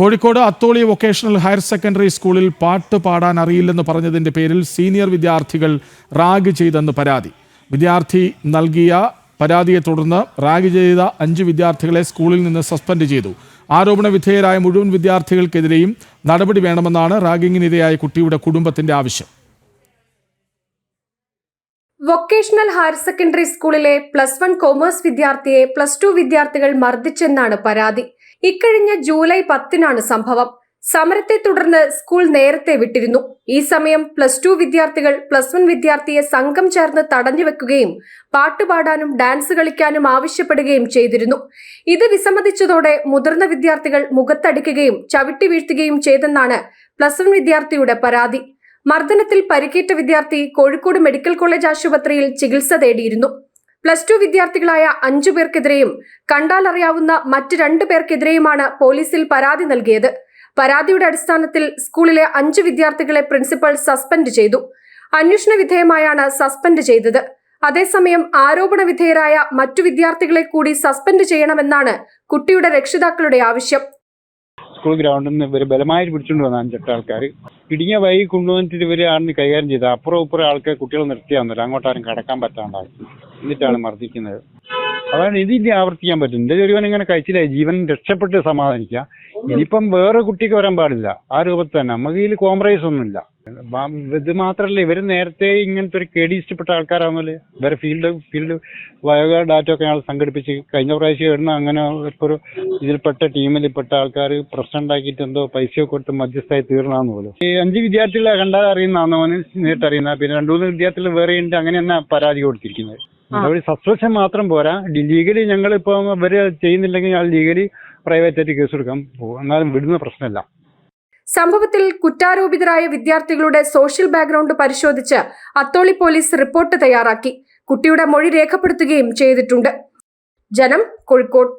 Kozhikode Atholi vocational higher secondary സ്കൂളിൽ പാട്ട് പാടാൻ അറിയില്ലെന്ന് പറഞ്ഞതിന്റെ പേരിൽ സീനിയർ വിദ്യാർത്ഥികൾ റാഗ് ചെയ്തെന്ന് പരാതി. വിദ്യാർത്ഥി നൽകിയ പരാതിയെ തുടർന്ന് റാഗ് ചെയ്ത അഞ്ച് വിദ്യാർത്ഥികളെ സ്കൂളിൽ നിന്ന് സസ്പെൻഡ് ചെയ്തു. ആരോപണ വിധേയരായ മുഴുവൻ വിദ്യാർത്ഥികൾക്കെതിരെയും നടപടി വേണമെന്നാണ് റാഗിങ്ങിനിരയായ കുട്ടിയുടെ കുടുംബത്തിന്റെ ആവശ്യം. വൊക്കേഷണൽ ഹയർ സെക്കൻഡറി സ്കൂളിലെ പ്ലസ് വൺ കോമേഴ്സ് വിദ്യാർത്ഥിയെ പ്ലസ് ടു വിദ്യാർത്ഥികൾ മർദ്ദിച്ചെന്നാണ് പരാതി. ഇക്കഴിഞ്ഞ ജൂലൈ പത്തിനാണ് സംഭവം. സമരത്തെ തുടർന്ന് സ്കൂൾ നേരത്തെ വിട്ടിരുന്നു. ഈ സമയം പ്ലസ് ടു വിദ്യാർത്ഥികൾ പ്ലസ് വൺ വിദ്യാർത്ഥിയെ സംഘം ചേർന്ന് തടഞ്ഞു വെക്കുകയും പാട്ടുപാടാനും ഡാൻസ് കളിക്കാനും ആവശ്യപ്പെടുകയും ചെയ്തിരുന്നു. ഇത് വിസമ്മതിച്ചതോടെ മുതിർന്ന വിദ്യാർത്ഥികൾ മുഖത്തടിക്കുകയും ചവിട്ടി വീഴ്ത്തുകയും ചെയ്തെന്നാണ് പ്ലസ് വൺ വിദ്യാർത്ഥിയുടെ പരാതി. മർദ്ദനത്തിൽ പരിക്കേറ്റ വിദ്യാർത്ഥി കോഴിക്കോട് മെഡിക്കൽ കോളേജ് ആശുപത്രിയിൽ ചികിത്സ തേടിയിരുന്നു. പ്ലസ് ടു വിദ്യാർത്ഥികളായ അഞ്ചു പേർക്കെതിരെയും കണ്ടാലറിയാവുന്ന മറ്റ് രണ്ടു പേർക്കെതിരെയുമാണ് പോലീസിൽ പരാതി നൽകിയത്. പരാതിയുടെ അടിസ്ഥാനത്തിൽ സ്കൂളിലെ അഞ്ച് വിദ്യാർത്ഥികളെ പ്രിൻസിപ്പൽ സസ്പെൻഡ് ചെയ്തു. അന്വേഷണ വിധേയമായാണ് സസ്പെൻഡ് ചെയ്തത്. അതേസമയം ആരോപണ വിധേയരായ മറ്റു വിദ്യാർത്ഥികളെ കൂടി സസ്പെൻഡ് ചെയ്യണമെന്നാണ് കുട്ടിയുടെ രക്ഷിതാക്കളുടെ ആവശ്യം. സ്കൂൾ ഗ്രൗണ്ടിൽ നിന്ന് ഇവർ ബലമായി പിടിച്ചുകൊണ്ട് വന്ന അഞ്ചെട്ട് ആൾക്കാർ ഇടുങ്ങിയ വൈകി കൊണ്ടുവന്നിട്ട് ഇവർ ആണ് കൈകാര്യം ചെയ്തത് അപ്പുറം ഇപ്പുറം ആൾക്കാർ കുട്ടികൾ നിർത്തിയാന്നില്ല അങ്ങോട്ടാരും കടക്കാൻ പറ്റാണ്ടായി. എന്നിട്ടാണ് മർദ്ദിക്കുന്നത്. അതാണ് ഇതിന്റെ ആവർത്തിക്കാൻ പറ്റും എന്റെ ചെറിയവൻ ഇങ്ങനെ കഴിച്ചില്ല? ജീവൻ രക്ഷപ്പെട്ട് സമാധാനിക്കുക. ഇനിയിപ്പം വേറെ കുട്ടിക്ക് വരാൻ പാടില്ല. ആ രൂപത്തിൽ തന്നെ. നമുക്ക് ഇതിൽ കോംപ്രമൈസ് ഒന്നുമില്ല. ഇത് മാത്രമല്ല ഇവർ നേരത്തെ ഇങ്ങനത്തെ ഒരു കേടി ഇഷ്ടപ്പെട്ട ആൾക്കാരാണല്ലോ. ഇവരെ ഫീൽഡ് ഫീൽഡ് വയോഗ ഡാറ്റ ഒക്കെ ഞങ്ങൾ സംഘടിപ്പിച്ച് കഴിഞ്ഞ പ്രാവശ്യം ഇടുന്ന അങ്ങനെ ഒരു ഇതിൽപ്പെട്ട ടീമിൽപ്പെട്ട ആൾക്കാർ പ്രശ്നം ഉണ്ടാക്കിയിട്ട് എന്തോ പൈസയൊക്കെ കൊടുത്ത് മധ്യസ്ഥായി തീർന്നാന്ന് പോലും. ഈ അഞ്ച് വിദ്യാർത്ഥികളെ കണ്ടാൽ അറിയുന്നതാണ് നേരിട്ട് അറിയുന്ന പിന്നെ രണ്ടു മൂന്ന് വിദ്യാർത്ഥികൾ വേറെ ഉണ്ട്. അങ്ങനെ തന്നെ പരാതി കൊടുത്തിരിക്കുന്നത്. അവിടെ സസ്പെൻഷൻ മാത്രം പോരാ. ലീഗലി ഞങ്ങൾ ഇപ്പൊ ഇവർ ചെയ്യുന്നില്ലെങ്കിൽ ഞാൻ ലീഗലി പ്രൈവറ്റ് ആയിട്ട് കേസ് കൊടുക്കാം പോകും എന്നാലും വിടുന്ന പ്രശ്നമല്ല. സംഭവത്തിൽ കുറ്റാരോപിതരായ വിദ്യാർത്ഥികളുടെ സോഷ്യൽ ബാക്ക്ഗ്രൗണ്ട് പരിശോധിച്ച് അത്തോളി പോലീസ് റിപ്പോർട്ട് തയ്യാറാക്കി. കുട്ടിയുടെ മൊഴി രേഖപ്പെടുത്തുകയും ചെയ്തിട്ടുണ്ട്. ജനം കോഴിക്കോട്.